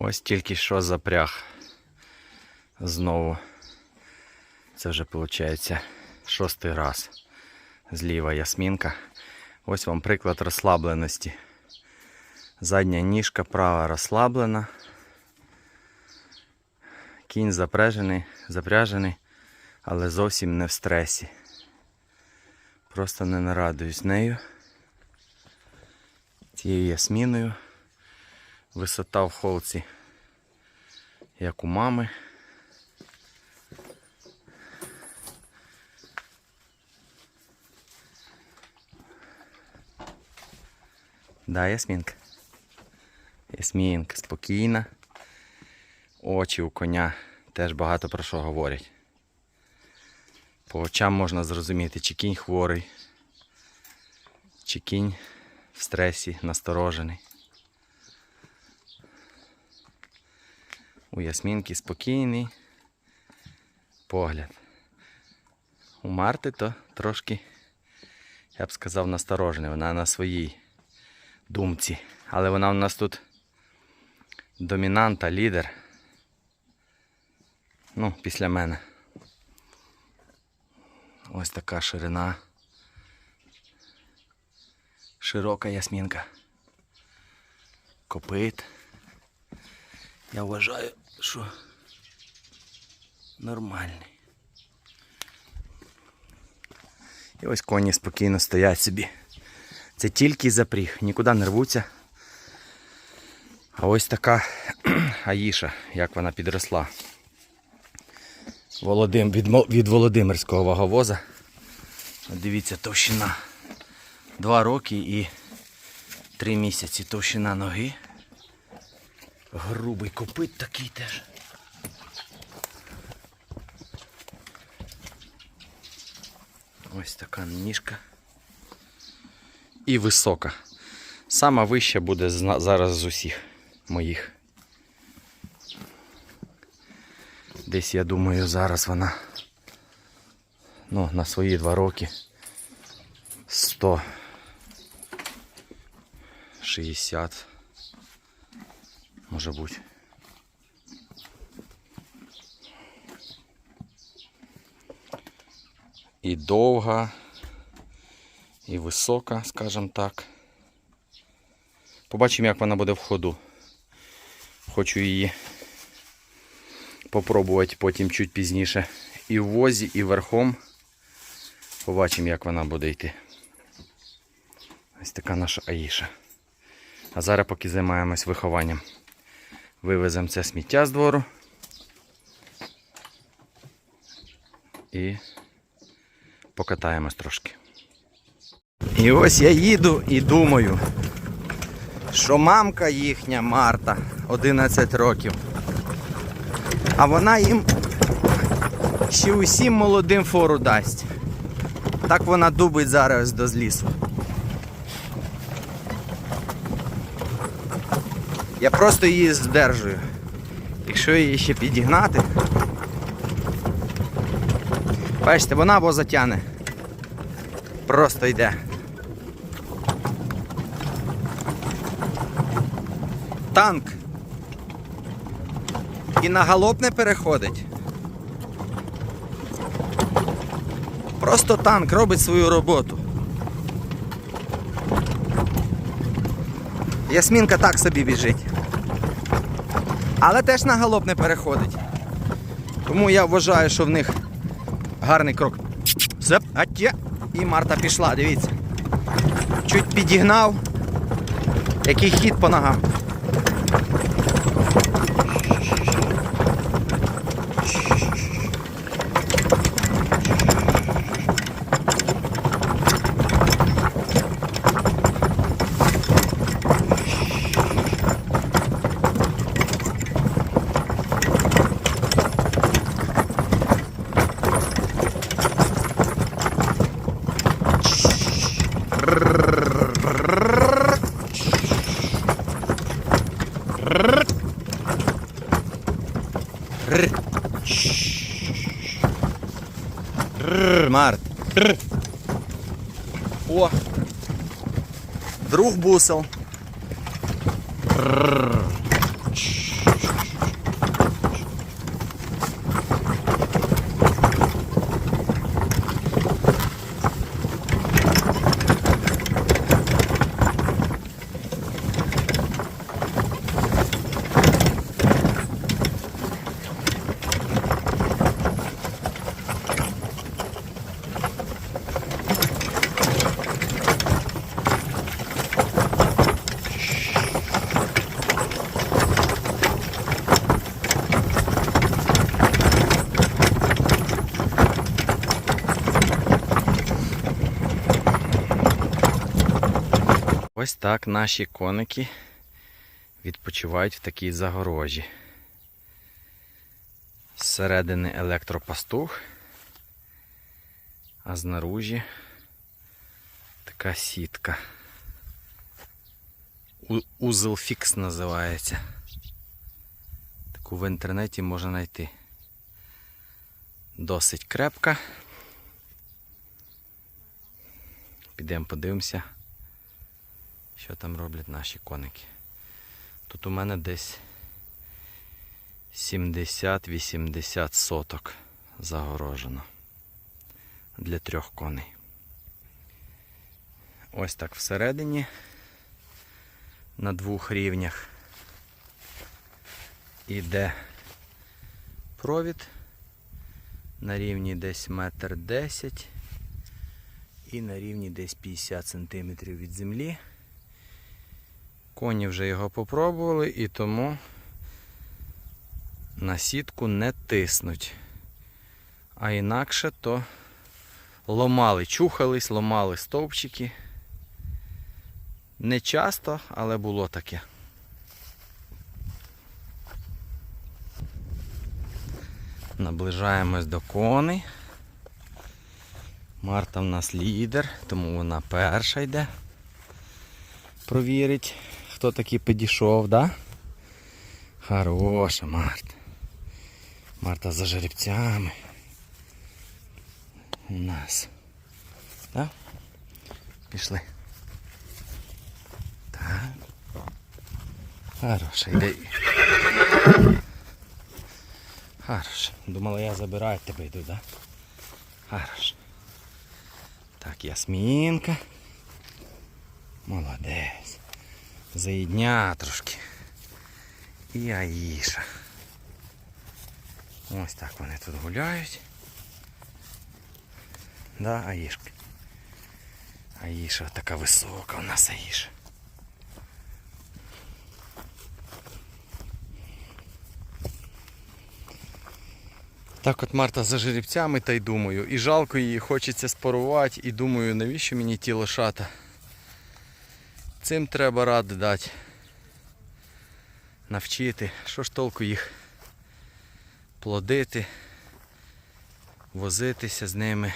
Ось тільки що запряг. Знову. Це вже виходить шостий раз. Зліва ясмінка. Ось вам приклад розслабленості. Задня ніжка права розслаблена. Кінь запряжений, запряжений, але зовсім не в стресі. Просто не нарадуюсь нею. Цією ясміною. Висота в холці, як у мами. Да, Ясмінка. Ясмінка спокійна. Очі у коня теж багато про що говорять. По очам можна зрозуміти, чи кінь хворий, чи кінь в стресі, насторожений. У Ясмінки спокійний погляд. У Марти то трошки, я б сказав, насторожений. Вона на своїй думці. Але вона у нас тут домінанта, лідер. Ну, після мене. Ось така ширина. Широка ясмінка. Копит. Я вважаю, що нормальний. І ось коні спокійно стоять собі. Це тільки запріг, нікуди не рвуться. А ось така Аїша, як вона підросла. Володим, від, від Володимирського ваговоза. Дивіться, товщина. Два роки і три місяці товщина ноги. Грубий копит такий теж. Ось така ніжка. І висока. Сама вища буде зараз з усіх моїх. Десь я думаю, зараз вона ну, на свої два роки 160 може бути. І довга, і висока, скажімо так. Побачимо, як вона буде в ходу. Хочу її попробувати потім чуть пізніше і в возі, і верхом. Побачимо, як вона буде йти. Ось така наша Аїша. А зараз поки займаємось вихованням. Вивеземо це сміття з двору. І покатаємось трошки. І ось я їду і думаю, що мамка їхня Марта 11 років. А вона їм ще усім молодим фору дасть. Так вона дубить зараз до злісу. Я просто її здержую. Якщо її ще підігнати. Бачите, вона або затягне. Просто йде. Танк. І на галоп не переходить. Просто танк робить свою роботу. Ясмінка так собі біжить. Але теж на галоп не переходить. Тому я вважаю, що в них гарний крок. І Марта пішла, дивіться. Чуть підігнав. Який хід по ногам. Р, Март. О. Друг бусел. Ось так наші коники відпочивають в такій загорожі. Зсередини електропастух, а знаружі така сітка. У- Узел фікс називається. Таку в інтернеті можна знайти. Досить крепка. Підемо подивимося, що там роблять наші коники. Тут у мене десь 70-80 соток загорожено для трьох коней. Ось так всередині на двох рівнях іде провід на рівні десь метр десять і на рівні десь 50 см від землі. Коні вже його попробували і тому на сітку не тиснуть. А інакше то ломали, чухались, ломали стовпчики. Не часто, але було таке. Наближаємось до коней. Марта в нас лідер, тому вона перша йде. Провірить, хто таки підійшов, да? Хороша Марта. Марта за жеребцями. У нас. Так? Пішли. Так. Хороша, йди. Хороша. Думала, я забираю тебе йду, да? Хороша. Так, Ясмінка. Молодець. Заїдня трошки. І Аїша. Ось так вони тут гуляють. Да, Аїшка. Аїша така висока у нас Аїша. Так от Марта за жеребцями та й думаю. І жалко її, хочеться спарувати, і думаю, навіщо мені ті лошата. Цим треба ради дати. Навчити. Що ж толку їх плодити, возитися з ними.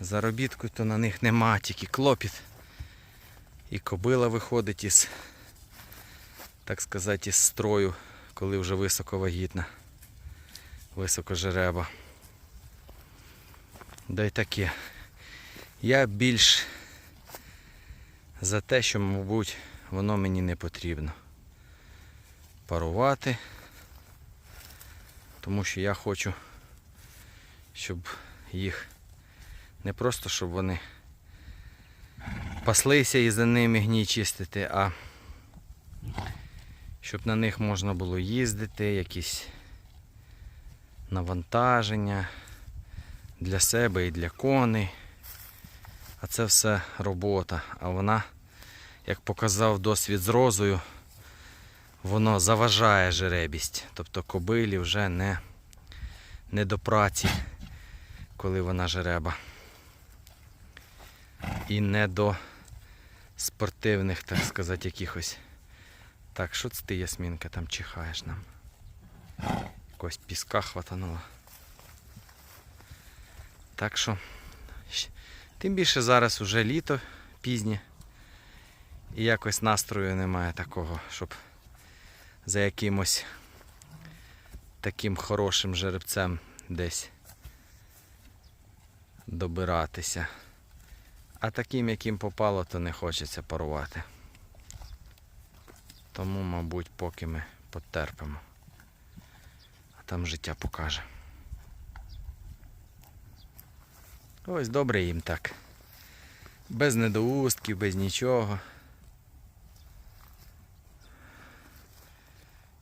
Заробітку то на них нема, тільки клопіт. І кобила виходить із, так сказати, із строю, коли вже високо вагітна високожереба. Да й таке. Я більш за те, що, мабуть, воно мені не потрібно. Парувати. Тому що я хочу, щоб їх не просто, щоб вони паслися і за ними гній чистити, а щоб на них можна було їздити, якісь навантаження для себе і для коней. А це все робота. А вона, як показав досвід з розою, воно заважає жеребість. Тобто кобилі вже не, не до праці, коли вона жереба. І не до спортивних, так сказати, якихось. Так, що це ти, Ясмінка, там чихаєш нам? Якогось піска хватануло. Так що, тим більше зараз уже літо пізнє. І якось настрою немає такого, щоб за якимось таким хорошим жеребцем десь добиратися. А таким, яким попало, то не хочеться парувати. Тому, мабуть, поки ми потерпимо. А там життя покаже. Ось добре їм так. Без недоустків, без нічого.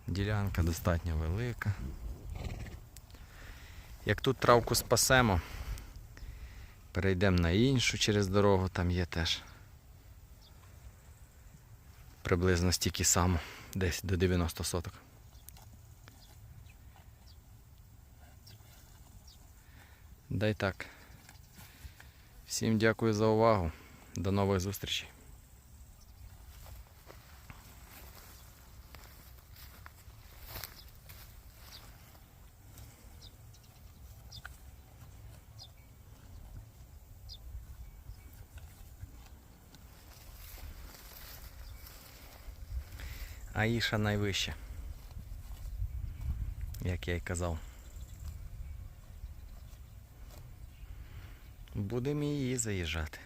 Ділянка достатньо велика. Як тут травку спасемо, перейдемо на іншу через дорогу, там є теж приблизно стільки само, десь до 90 соток. Дай так. Всім дякую за увагу. До нових зустрічей. Аїша найвище, як я й казав. Будемо її заїжджати.